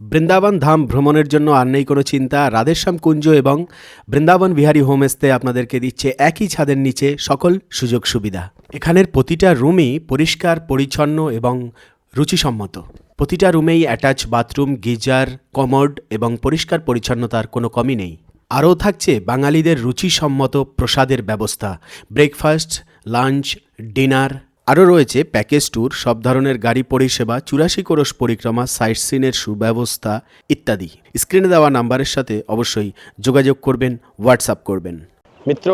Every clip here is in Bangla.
বৃন্দাবন ধাম ভ্রমণের জন্য আর নেই কোনো চিন্তা। রাধেশ্যাম কুঞ্জ এবং বৃন্দাবন বিহারী হোমস্তে আপনাদেরকে দিচ্ছে একই ছাদের নিচে সকল সুযোগ সুবিধা। এখানের প্রতিটা রুমই পরিষ্কার, পরিচ্ছন্ন এবং রুচিসম্মত। প্রতিটা রুমেই অ্যাটাচ বাথরুম, গিজার, কমোড এবং পরিষ্কার পরিচ্ছন্নতার কোনো কমই নেই। আরও থাকছে বাঙালিদের রুচিসম্মত প্রসাদের ব্যবস্থা। ব্রেকফাস্ট, লাঞ্চ, ডিনার আরও রয়েছে প্যাকেজ ট্যুর, সব ধরনের গাড়ি পরিষেবা, চুরাশি কোরস পরিক্রমা, সাইট সিনের সুব্যবস্থা ইত্যাদি। স্ক্রিনে দেওয়া নাম্বারের সাথে অবশ্যই যোগাযোগ করবেন, হোয়াটসঅ্যাপ করবেন। মিত্র,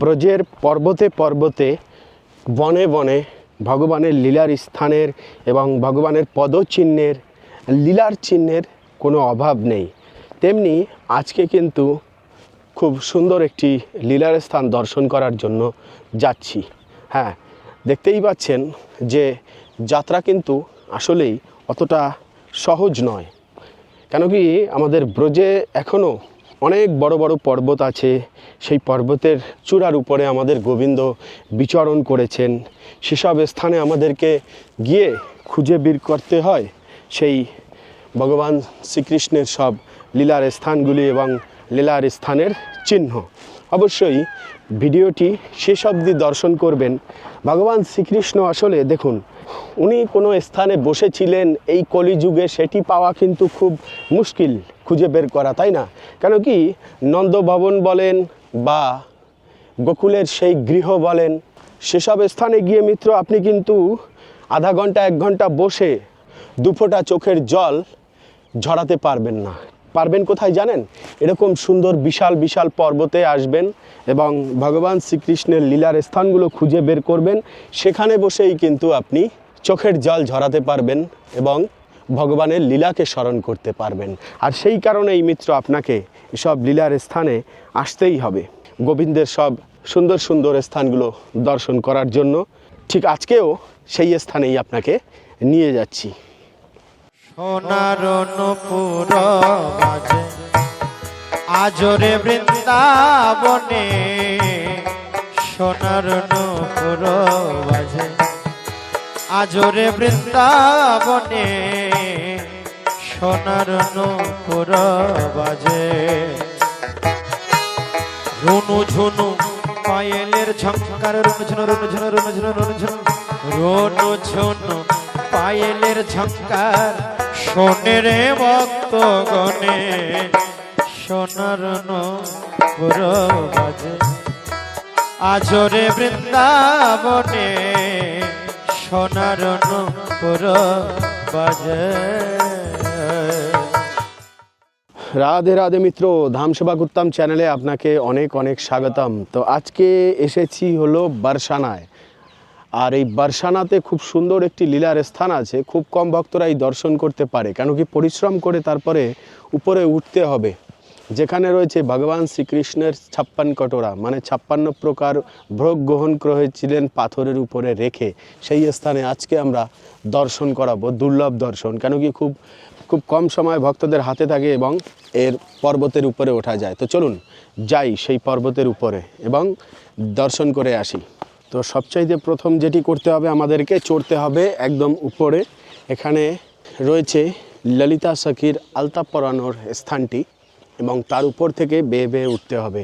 ব্রজের পর্বতে পর্বতে, বনে বনে, ভগবানের লীলার স্থানের এবং ভগবানের পদচিহ্নের, লীলার চিহ্নের কোনো অভাব নেই। তেমনি আজকে কিন্তু খুব সুন্দর একটি লীলার স্থান দর্শন করার জন্য যাচ্ছি। হ্যাঁ দেখতেই পাচ্ছেন যে যাত্রা কিন্তু আসলেই অতটা সহজ নয়। কেন কি আমাদের ব্রজে এখনও অনেক বড় বড় পর্বত আছে। সেই পর্বতের চূড়ার উপরে আমাদের গোবিন্দ বিচরণ করেছেন। সেসব স্থানে আমাদেরকে গিয়ে খুঁজে বের করতে হয়। সেই ভগবান শ্রীকৃষ্ণের সব লীলার স্থানগুলি এবং লীলার স্থানের চিহ্ন। অবশ্যই ভিডিওটি শেষ অবধি দর্শন করবেন। ভগবান শ্রীকৃষ্ণ আসলে দেখুন, উনি কোনো স্থানে বসেছিলেন, এই কলিযুগে সেটি পাওয়া কিন্তু খুব মুশকিল খুঁজে বের করা, তাই না? কেন কি নন্দভবন বলেন বা গোকুলের সেই গৃহ বলেন, সেসব স্থানে গিয়ে মিত্র আপনি কিন্তু আধা ঘণ্টা, এক ঘণ্টা বসে দুফোঁটা চোখের জল ঝরাতে পারবেন না। পারবেন কোথায় জানেন? এরকম সুন্দর, বিশাল বিশাল পর্বতে আসবেন এবং ভগবান শ্রীকৃষ্ণের লীলার স্থানগুলো খুঁজে বের করবেন। সেখানে বসেই কিন্তু আপনি চোখের জল ঝরাতে পারবেন এবং ভগবানের লীলাকে স্মরণ করতে পারবেন। আর সেই কারণেই মিত্র, আপনাকে এসব লীলার স্থানে আসতেই হবে। গোবিন্দের সব সুন্দর সুন্দর স্থানগুলো দর্শন করার জন্য ঠিক আজকেও সেই স্থানেই আপনাকে নিয়ে যাচ্ছি। সোনার নপুর আজরে বৃন্দাবনে সোনার নপুর মাঝে। আজরে বৃন্দাবনে সোনার নপুর বাজে রুনু ঝুনু পায়েলের ঝুনু, রুনু ঝুনু রুনু ঝুনু রুনু ঝুনু। রুনু ঝুনু পায়েলের ঝঙ্কার শোনে রে ভক্ত গনে সোনার নপুর বাজে। আজরে বৃন্দাবনে সোনার নপুর বাজে। রাধে রাধে মিত্র, ধাম সেবা করতাম চ্যানেলে আপনাকে অনেক অনেক স্বাগতম। তো আজকে এসেছি হলো বারসানায়। আর এই বারসানাতে খুব সুন্দর একটি লীলার স্থান আছে। খুব কম ভক্তরা এই দর্শন করতে পারে। কেন কি পরিশ্রম করে তারপরে উপরে উঠতে হবে। যেখানে রয়েছে ভগবান শ্রীকৃষ্ণের ছাপ্পান কটোরা মানে ছাপ্পান্ন প্রকার ভোগ গ্রহণ করেছিলেন পাথরের উপরে রেখে। সেই স্থানে আজকে আমরা দর্শন করাবো, দুর্লভ দর্শন। কেন কি খুব খুব কম সময় ভক্তদের হাতে থাকে এবং এর পর্বতের উপরে ওঠা যায়। তো চলুন যাই সেই পর্বতের উপরে এবং দর্শন করে আসি। তো সবচাইতে প্রথম যেটি করতে হবে আমাদেরকে, চড়তে হবে একদম উপরে। এখানে রয়েছে ললিতা সখীর আলতা পরানোর স্থানটি এবং তার উপর থেকে বেয়ে বেয়ে উঠতে হবে।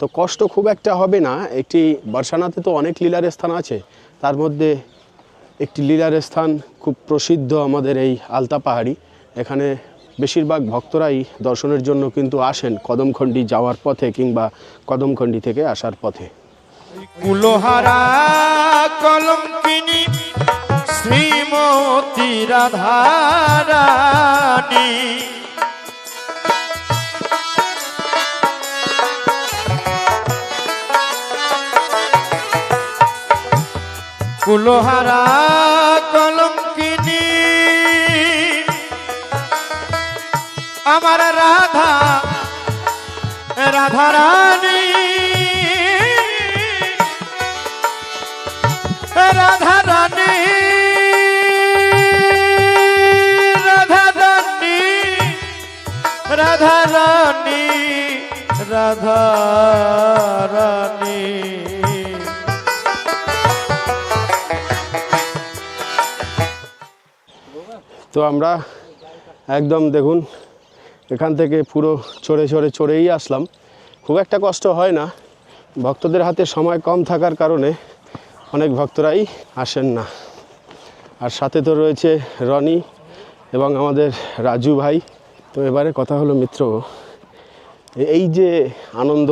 তো কষ্ট খুব একটা হবে না। একটি বর্ষানাতে তো অনেক লীলার স্থান আছে। তার মধ্যে একটি লীলার স্থান খুব প্রসিদ্ধ আমাদের এই আলতা পাহাড়ি। এখানে বেশিরভাগ ভক্তরাই দর্শনের জন্য কিন্তু আসেন কদমখণ্ডি যাওয়ার পথে কিংবা কদমখণ্ডি থেকে আসার পথে। কুলোহারা কলঙ্কিনী শ্রীমতী রাধারানী। কুলোহারা কলঙ্কিনী আমার রাধা রাধারানী। তো আমরা একদম দেখুন, এখান থেকে পুরো চড়ে চড়ে চড়েই আসলাম। খুব একটা কষ্ট হয় না। ভক্তদের হাতে সময় কম থাকার কারণে অনেক ভক্তরাই আসেন না। আর সাথে তো রয়েছে রনি এবং আমাদের রাজু ভাই। তো এবারে কথা হলো মিত্র, এই যে আনন্দ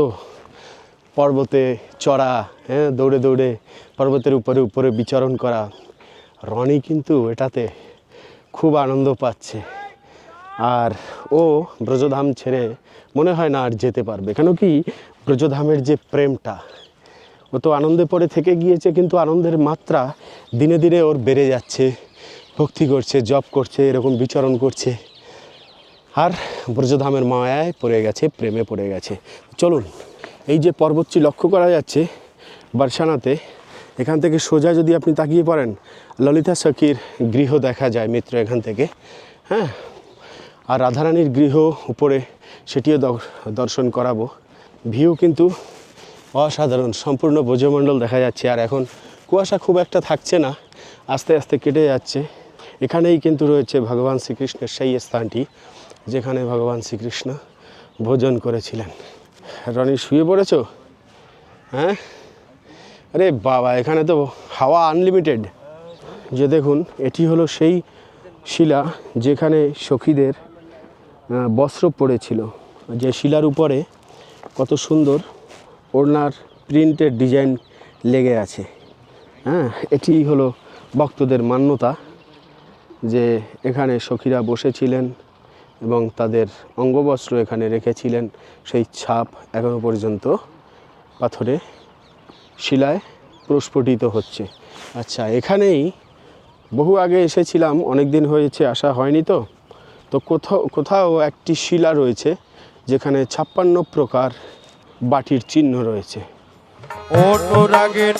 পর্বতে চড়া হ্যাঁ দৌড়ে দৌড়ে পর্বতের উপরে উপরে বিচরণ করা, রনি কিন্তু এটাতে খুব আনন্দ পাচ্ছে। আর ও ব্রজধাম ছেড়ে মনে হয় না আর যেতে পারবে। কেন কি ব্রজধামের যে প্রেমটা ও তো আনন্দে পরে থেকে গিয়েছে, কিন্তু আনন্দের মাত্রা দিনে দিনে ওর বেড়ে যাচ্ছে। ভক্তি করছে, জপ করছে, এরকম বিচরণ করছে। আর ব্রজধামের মায়ায় পড়ে গেছে, প্রেমে পড়ে গেছে। চলুন, এই যে পর্বতটি লক্ষ্য করা যাচ্ছে বারসানাতে, এখান থেকে সোজা যদি আপনি তাকিয়ে পড়েন, ললিতা সখীর গৃহ দেখা যায় মিত্র এখান থেকে। হ্যাঁ আর রাধারানীর গৃহ উপরে সেটিও দর্শন করাবো। ভিউ কিন্তু অসাধারণ, সম্পূর্ণ ব্রজমণ্ডল দেখা যাচ্ছে। আর এখন কুয়াশা খুব একটা থাকছে না, আস্তে আস্তে কেটে যাচ্ছে। এখানেই কিন্তু রয়েছে ভগবান শ্রীকৃষ্ণের সেই স্থানটি, যেখানে ভগবান শ্রীকৃষ্ণ ভোজন করেছিলেন। রনি, শুয়ে পড়েছ? হ্যাঁ? আরে বাবা, এখানে তো হাওয়া আনলিমিটেড যে দেখুন, এটি হলো সেই শিলা যেখানে সখীদের বস্ত্র পড়েছিল। যে শিলার উপরে কত সুন্দর ওড়নার প্রিন্টের ডিজাইন লেগে আছে। হ্যাঁ এটি হলো ভক্তদের মান্যতা যে এখানে সখীরা বসেছিলেন এবং তাদের অঙ্গবস্ত্র এখানে রেখেছিলেন। সেই ছাপ এখনও পর্যন্ত পাথরে শিলায় প্রস্ফুটিত হচ্ছে। আচ্ছা এখানেই বহু আগে এসেছিলাম অনেক দিন হয়েছে, আসা হয়নি তো? তো কোথাও কোথাও একটি শিলা রয়েছে যেখানে ছাপ্পান্ন প্রকার বাটির চিহ্ন রয়েছে। অনুরাগের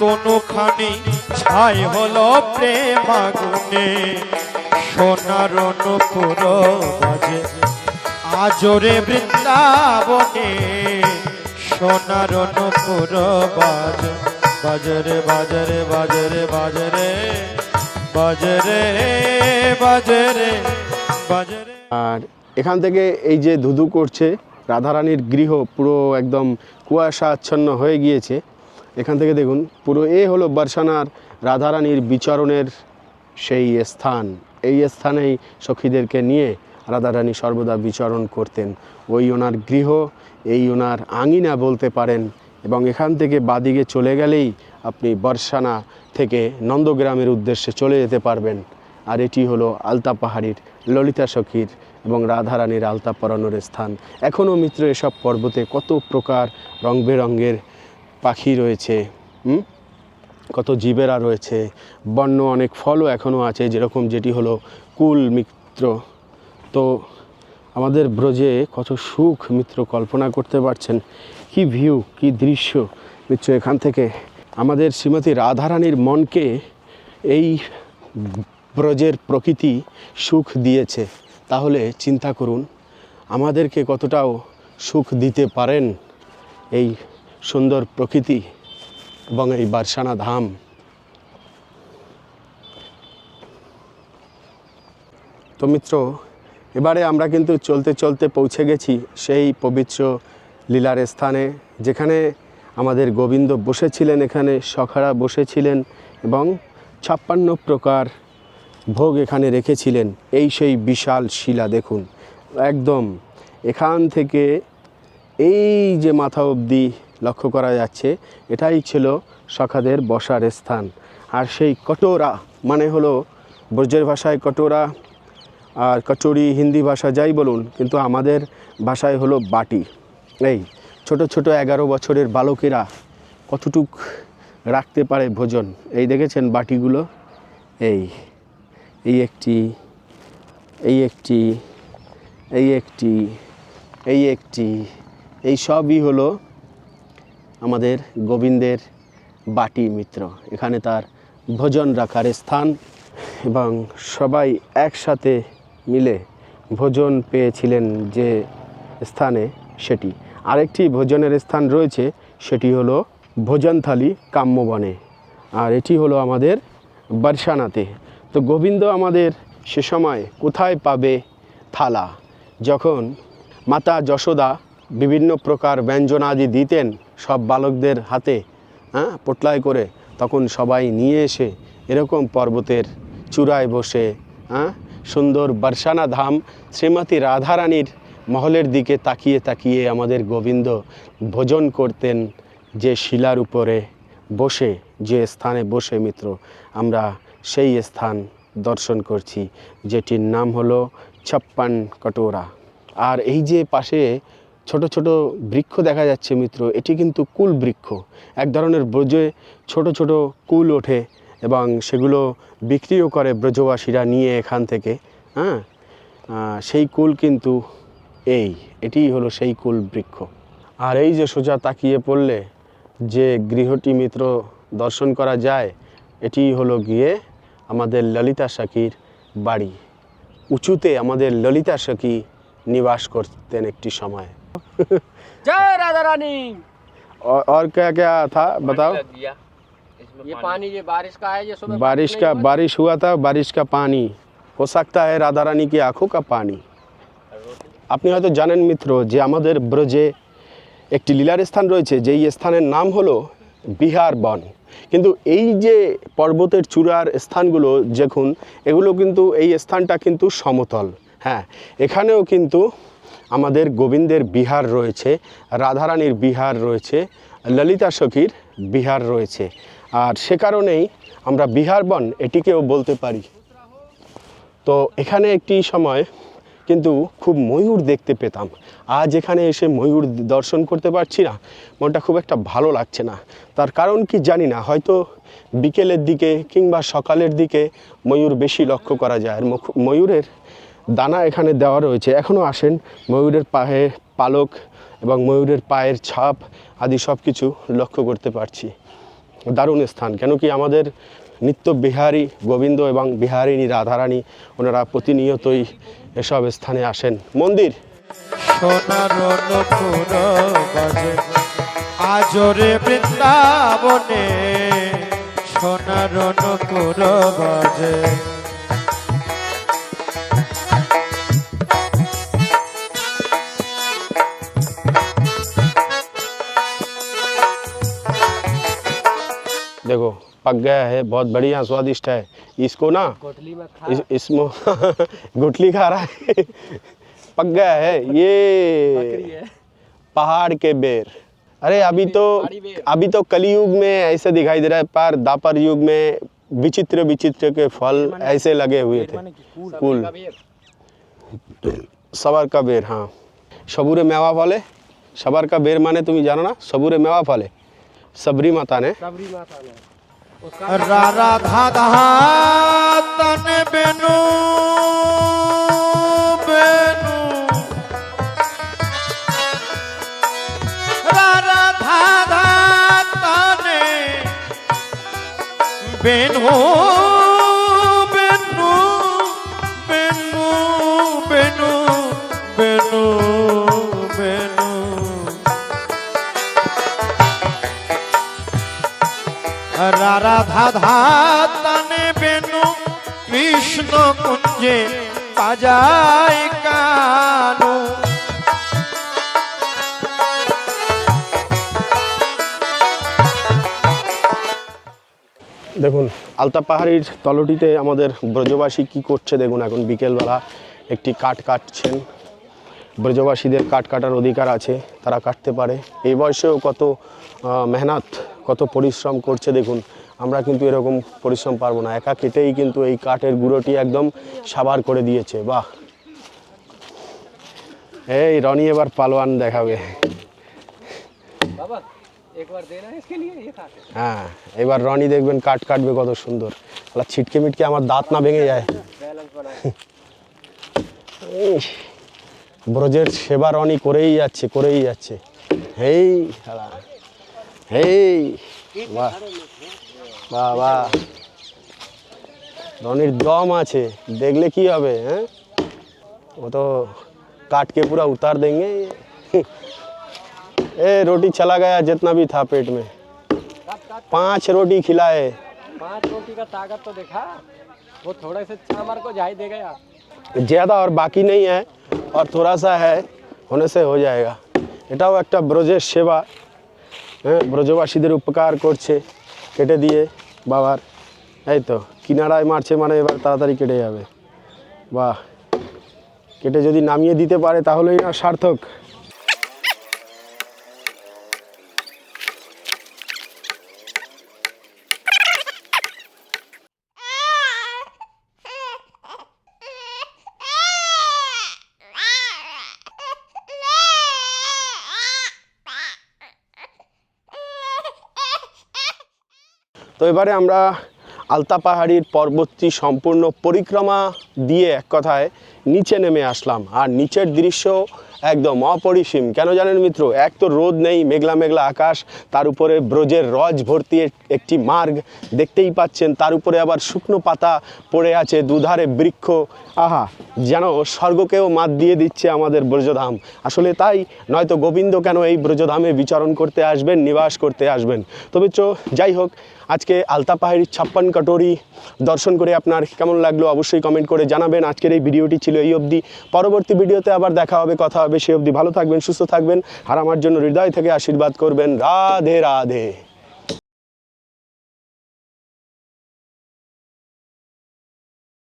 তনুখানি ছাই হলো প্রেম আগুনে সোনার অনুপুর বাজে আজরে বৃন্দাবনে। সোনার অনুপুর বাজ বাজরে বাজরে বাজরে বাজরে বাজরে বাজরে বাজরে। আর এখান থেকে এই যে ধুধু করছে রাধারানীর গৃহ পুরো একদম কুয়াশা আচ্ছন্ন হয়ে গিয়েছে। এখান থেকে দেখুন, পুরো এ হলো বর্ষানার রাধারানীর বিচরণের সেই স্থান। এই স্থানেই সখীদেরকে নিয়ে রাধারানী সর্বদা বিচরণ করতেন। ওই ওনার গৃহ, এই ওনার আঙিনা বলতে পারেন এবং এখান থেকে বাদিকে চলে গেলেই আপনি বর্ষানা থেকে নন্দগ্রামের উদ্দেশ্যে চলে যেতে পারবেন। আর এটি হলো আলতা পাহাড়ির ললিতা সখীর এবং রাধারানীর আলতা পরানোর স্থান। এখনও মিত্র এসব পর্বতে কত প্রকার রং বেরঙের পাখি রয়েছে? কত জীবেরা রয়েছে, বন্য অনেক ফলও এখনও আছে, যেরকম যেটি হলো কুল মিত্র। তো আমাদের ব্রজে কত সুখ মিত্র কল্পনা করতে পারছেন। কি ভিউ কি দৃশ্য মিত্র এখান থেকে। আমাদের শ্রীমতী রাধারানীর মনকে এই ব্রজের প্রকৃতি সুখ দিয়েছে। তাহলে চিন্তা করুন, আমাদেরকে কতটাও সুখ দিতে পারেন এই সুন্দর প্রকৃতি এবং এই বারসানা ধাম। তো মিত্র, এবারে আমরা কিন্তু চলতে চলতে পৌঁছে গেছি সেই পবিত্র লীলার স্থানে, যেখানে আমাদের গোবিন্দ বসেছিলেন এখানে, সখারা বসেছিলেন এবং ছাপ্পান্ন প্রকার ভোগ এখানে রেখেছিলেন। এই সেই বিশাল শিলা দেখুন। একদম এখান থেকে এই যে মাথা অবধি লক্ষ্য করা যাচ্ছে, এটাই ছিল সখাদের বসার স্থান। আর সেই কটোরা মানে হলো ব্রজের ভাষায় কটোরা আর কচুরি হিন্দি ভাষা যাই বলুন, কিন্তু আমাদের ভাষায় হলো বাটি। এই ছোট ছোট এগারো বছরের বালকেরা কতটুক রাখতে পারে ভোজন। এই দেখেছেন বাটিগুলো? এই এই একটি এই একটি এই একটি এই একটি, এই সবই হলো আমাদের গোবিন্দের বাটি মিত্র। এখানে তার ভোজন রাখার স্থান এবং সবাই একসাথে মিলে ভোজন পেয়েছিলেন যে স্থানে সেটি। আরেকটি ভোজনের স্থান রয়েছে, সেটি হলো ভোজনথালি কাম্যবনে। আর এটি হলো আমাদের বারসানাতে। তো গোবিন্দ আমাদের সে সময় কোথায় পাবে থালা? যখন মাতা যশোদা বিভিন্ন প্রকার ব্যঞ্জনাদি দিতেন সব বালকদের হাতে হ্যাঁ পোটলায় করে, তখন সবাই নিয়ে এসে এরকম পর্বতের চূড়ায় বসে হ্যাঁ সুন্দর বর্ষানা ধাম শ্রীমতী রাধারানীর মহলের দিকে তাকিয়ে তাকিয়ে আমাদের গোবিন্দ ভোজন করতেন যে শিলার উপরে বসে, যে স্থানে বসে মিত্র। আমরা সেই স্থান দর্শন করছি, যেটির নাম হলো ছাপ্পান কটোরা। আর এই যে পাশে ছোট ছোট বৃক্ষ দেখা যাচ্ছে মিত্র, এটি কিন্তু কুল বৃক্ষ। এক ধরনের ব্রজে ছোট ছোট কুল ওঠে এবং সেগুলো বিক্রিও করে ব্রজবাসীরা নিয়ে এখান থেকে। হ্যাঁ? সেই কুল কিন্তু এই এটিই হলো সেই কুল বৃক্ষ। আর এই যে সোজা তাকিয়ে পড়লে যে গৃহটি মিত্র দর্শন করা যায়, এটি হলো গিয়ে আমাদের ললিতা সখীর বাড়ি উঁচুতে আমাদের ললিতা সখী নিবাস করতেন একটি সময় जय राधा रानी और, और क्या क्या था बताओ लग गया ये पानी ये बारिश का है ये सुबह बारिश का बारिश हुआ था बारिश का पानी हो सकता है राधा रानी की आंखों का पानी আপনি হয়তো জানেন মিত্র যে আমাদের ব্রজে একটি লীলার স্থান রয়েছে যেই স্থানের নাম হলো বিহার বন। কিন্তু এই যে পর্বতের চূড়ার স্থানগুলো, দেখুন, এগুলো কিন্তু, এই স্থানটা কিন্তু সমতল। হ্যাঁ এখানেও কিন্তু আমাদের গোবিন্দের বিহার রয়েছে, রাধারানীর বিহার রয়েছে, ললিতা সখীর বিহার রয়েছে। আর সে কারণেই আমরা বিহার বন এটিকেও বলতে পারি। তো এখানে একটি সময় কিন্তু খুব ময়ূর দেখতে পেতাম। আজ এখানে এসে ময়ূর দর্শন করতে পারছি না। মনটা খুব একটা ভালো লাগছে না। তার কারণ কি জানি না, হয়তো বিকেলের দিকে কিংবা সকালের দিকে ময়ূর বেশি লক্ষ্য করা যায়। আর ময়ূরের দানা এখানে দেওয়া রয়েছে। এখনও আসেন, ময়ূরের পায়ে পালক এবং ময়ূরের পায়ের ছাপ আদি সব কিছু লক্ষ্য করতে পারছি। দারুণ স্থান। কেন কি আমাদের নিত্য বিহারী গোবিন্দ এবং বিহারিণী রাধারানী, ওনারা প্রতিনিয়তই এসব স্থানে আসেন। মন্দির সোনার নপুর বাজে আজরে বৃন্দাবনে সোনার নপুর বাজে देखो पक गया है बहुत बढ़िया स्वादिष्ट है इसको ना कोटली में खा इस, इसमें गुटली खा रहा है पक गया है ये पहाड़ के बेर। अरे अभी तो अभी तो कलयुग में ऐसे दिखाई दे रहा है पर दापर युग में विचित्र विचित्र के फल ऐसे लगे हुए थे। कुल सबर का बेर हाँ। सबूरे मेवा फले। सबर का बेर माने तुम्हें जानो ना सबूरे मेवा फले। सबरी माता ने। राधा तन बिनु। বেনু বেনু বেনু বেনু বেনু বেনু। রাধা ধাতনে বেনু কৃষ্ণ কুঞ্জে বাজায় কানু। দেখুন, আলতা পাহাড়ির তলটিতে আমাদের ব্রজবাসী কি করছে দেখুন, এখন বিকেলবেলা একটি কাঠ কাটছেন। ব্রজবাসীদের কাঠ কাটার অধিকার আছে, তারা কাটতে পারে। এই বয়সেও কত মেহনত, কত পরিশ্রম করছে দেখুন, আমরা কিন্তু এরকম পরিশ্রম পারব না। একা কেটেই কিন্তু এই কাঠের গুঁড়োটি একদম সাবার করে দিয়েছে, বাহ! এই রনি এবার পালোয়ান দেখাবে। बाबा হ্যাঁ এবার রনি দেখবেন কাট কাটবে কত সুন্দর। ছিটকে মিটকে আমার দাঁত না ভেঙে যায়। ব্রজের সেবা রনি করেই যাচ্ছে করেই যাচ্ছে। হেই হেই বাহ। বাবা। রনির দম আছে দেখলে কি হবে হ্যাঁ? ও তো কাটকে পুরা উতার দেঙ্গে। ए रोटी चला गया जितना भी था पेट में काट काट पांच रोटी खिलाए पांच रोटी का ताकत तो देखा वो थोड़े से चामर को जाई दे गया ज़्यादा और बाकी नहीं है और थोड़ा सा है होने से हो जाएगा এটাও একটা ব্রজের সেবা হ্যাঁ ব্রজবাসীদের উপকার করছে কেটে দিয়ে বাবার এই তো কিনারায় মারছে মানে এবার তাড়াতাড়ি কেটে যাবে বাহ কেটে যদি নামিয়ে দিতে পারে তাহলেই না সার্থক তো এবারে আমরা আলতা পাহাড়ির পর্বতটি সম্পূর্ণ পরিক্রমা দিয়ে এক কথায় নিচে নেমে আসলাম। আর নিচের দৃশ্য একদম অপরিসীম। কেন জানেন মিত্র? এক তো রোদ নেই, মেঘলা মেঘলা আকাশ, তার উপরে ব্রজের রজ ভর্তি একটি মার্গ। দেখতেই পাচ্ছেন, তার উপরে আবার শুকনো পাতা পড়ে আছে দুধারে বৃক্ষ। আহা, যেন স্বর্গকেও মাত দিয়ে দিচ্ছে আমাদের ব্রজধাম। আসলে তাই নয়তো গোবিন্দ কেন এই ব্রজধামে বিচরণ করতে আসবেন, নিবাস করতে আসবেন? তো মিত্র, যাই হোক আজকে আলতা পাহাড়ির ছাপ্পান কাটোরি দর্শন করে আপনার কেমন লাগল অবশ্যই কমেন্ট করে জানাবেন। আজকের এই ভিডিওটি ছিল এই অবধি। পরবর্তী ভিডিওতে আবার দেখা হবে, কথা হবে, সে অবধি ভালো থাকবেন, সুস্থ থাকবেন। আর আমার জন্য হৃদয় থেকে আশীর্বাদ করবেন। রাধে রাধে।